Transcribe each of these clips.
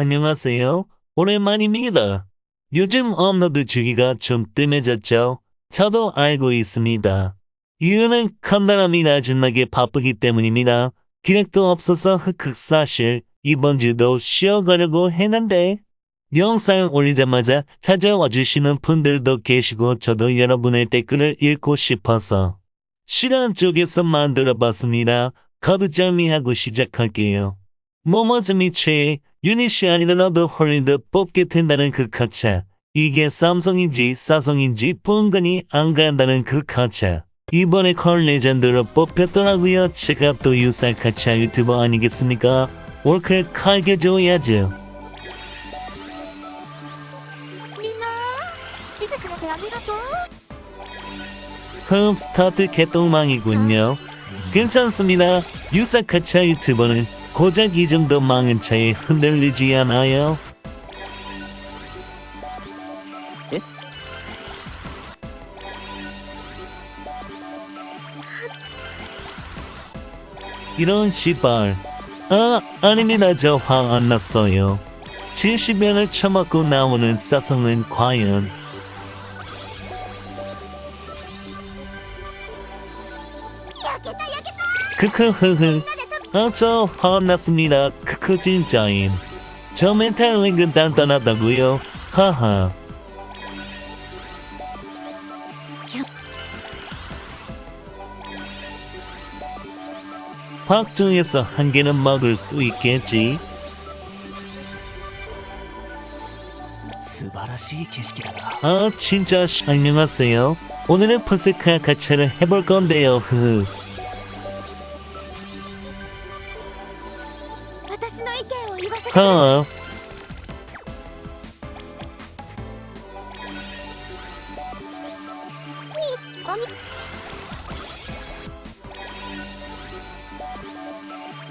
안녕하세요. 오랜만입니다. 요즘 업로드 주기가 좀 뜸해졌죠? 저도 알고 있습니다. 이유는 컴다람이 나중나게 바쁘기 때문입니다. 기획도 없어서 흑흑 사실 이번 주도 쉬어가려고 했는데 영상 올리자마자 찾아와 주시는 분들도 계시고 저도 여러분의 댓글을 읽고 싶어서 시간 쪽에서 만들어 봤습니다. 거두절미하고 시작할게요. 모모즈미 최애 유닛이 아니더라도 홀리드 뽑게 된다는 그 가차. 이게 삼성인지 사성인지 뻔근이 안 간다는 그 가차. 이번에 컬 레전드로 뽑혔더라고요. 제가 또 유사 가차 유튜버 아니겠습니까? 월클 칼게 줘야죠. 흠 스타트 개똥망이군요. 괜찮습니다. 유사카차 유튜버는 고작 이 정도 망인 차에 흔들리지 않아요? 예? 이런 시발 아, 아닙니다. 저 화 안 났어요. 70년을 처맞고 나오는 사성은 과연 여기다 여기다 크크흐흐 아, 저 화났습니다. 크크 진짜임. 저 멘탈 은근 단단하다고요. 하하. 확 중에서 한 개는 먹을 수 있겠지. 素晴らしい景色だな 아, 진짜 씨, 안녕하세요. 오늘은 푸스카 가차를 해볼 건데요. 흐. 私の意見を言わせてくれ 하. おみ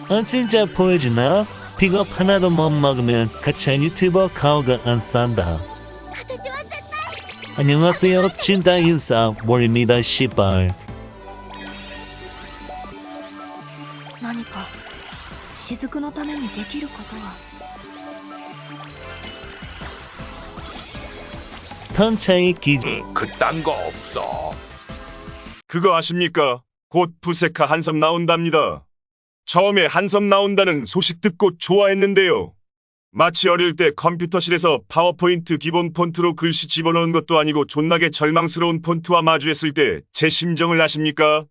아, 진짜 보여주나? 픽업 하나도 못 먹으면 가차 유튜버 가오가 안 산다. 私は絶対 안녕하세요. 진다 인사 몰입니다. 시발. 何か 雫のためにできることは 턴차이 기 음, 그딴 거 없어. 그거 아십니까? 곧 부세카 한섬 나온답니다. 처음에 한섬 나온다는 소식 듣고 좋아했는데요. 마치 어릴 때 컴퓨터실에서 파워포인트 기본 폰트로 글씨 집어넣은 것도 아니고 존나게 절망스러운 폰트와 마주했을 때 제 심정을 아십니까?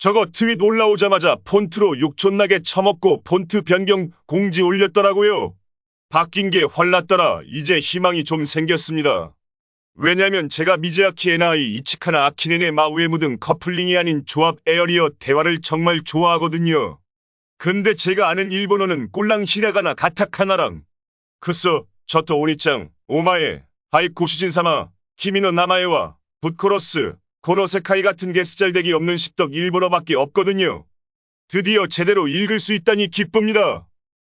저거 트윗 올라오자마자 폰트로 욕 존나게 처먹고 폰트 변경 공지 올렸더라고요. 바뀐 게 활났더라. 이제 희망이 좀 생겼습니다. 왜냐면 제가 미즈아키 에나이 이치카나 아키네네 마우에 묻은 커플링이 아닌 조합 에어리어 대화를 정말 좋아하거든요. 근데 제가 아는 일본어는 꼴랑 히라가나 가타카나랑 크소, 저토 오니짱, 오마에, 하이 고슈진사마, 키미노 나마에와 붓코러스, 코노세카이 같은 게 쓰잘데기 없는 십덕 일본어밖에 없거든요. 드디어 제대로 읽을 수 있다니 기쁩니다.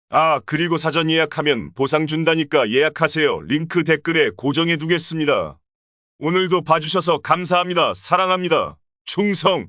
아, 그리고 사전 예약하면 보상 준다니까 예약하세요. 링크 댓글에 고정해 두겠습니다. 오늘도 봐주셔서 감사합니다. 사랑합니다. 충성!